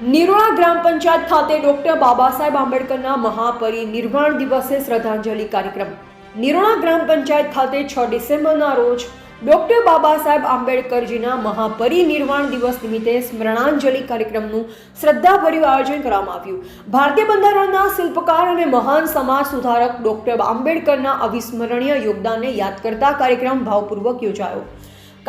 નિરોણા ગ્રામ પંચાયત ખાતે ડોક્ટર બાબા સાહેબ આંબેડકરના મહાપરિનિર્વાણ દિવસે શ્રદ્ધાંજલિ કાર્યક્રમ. નિરોણા ગ્રામ પંચાયત ખાતે છ ડિસેમ્બરના રોજ ડોક્ટર બાબા સાહેબ આંબેડકરજીના મહાપરિનિર્વાણ દિવસ નિમિત્તે સ્મરણાંજલિ કાર્યક્રમનું શ્રદ્ધાભર્યું આયોજન કરવામાં આવ્યું. ભારતીય બંધારણના શિલ્પકાર અને મહાન સમાજ સુધારક ડોક્ટર આંબેડકરના અવિસ્મરણીય યોગદાનને યાદ કરતા કાર્યક્રમ ભાવપૂર્વક યોજાયો.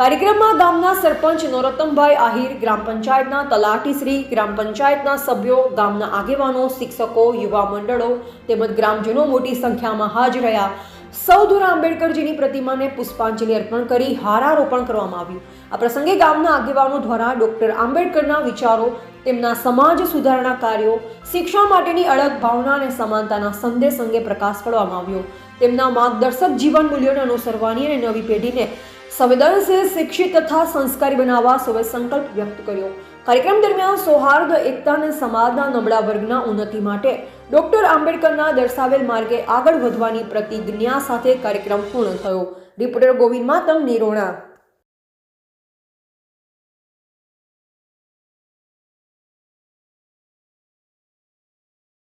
કાર્યક્રમમાં ગામના સરપંચ નરોત્તમભાઈ આહિર, ગ્રામ પંચાયતના તલાટીશ્રી ગ્રામ પંચાયતના સભ્યો, ગામના આગેવાનો, શિક્ષકો, યુવા મંડળો તેમજ ગ્રામજનો મોટી સંખ્યામાં હાજર રહ્યા. સૌ દ્વારા આંબેડકરજીની પ્રતિમાને પુષ્પાંજલિ અર્પણ કરી હારારોપણ કરવામાં આવ્યું. આ પ્રસંગે ગામના આગેવાનો દ્વારા ડોક્ટર આંબેડકરના વિચારો, તેમના સમાજ સુધારણા કાર્યો, શિક્ષણ માટેની અડગ ભાવના અને સમાનતાના સંદેશ અંગે પ્રકાશ પાડવામાં આવ્યો. તેમના માર્ગદર્શક જીવન મૂલ્યોને અનુસરવાની અને નવી પેઢીને સંવેદનશીલ શિક્ષિત તથા સંસ્કારી બનાવવા સૌએ સંકલ્પ વ્યક્ત કર્યો. કાર્યક્રમ દરમિયાન સૌહાર્દ, એકતા અને સમાજના નબળા વર્ગના ઉન્નતિ માટે ડોક્ટર આંબેડકરના દર્શાવેલ માર્ગે આગળ વધવાની પ્રતિજ્ઞા સાથે કાર્યક્રમ પૂર્ણ થયો. રિપોર્ટર ગોવિંદ માતમ, નિરોણા.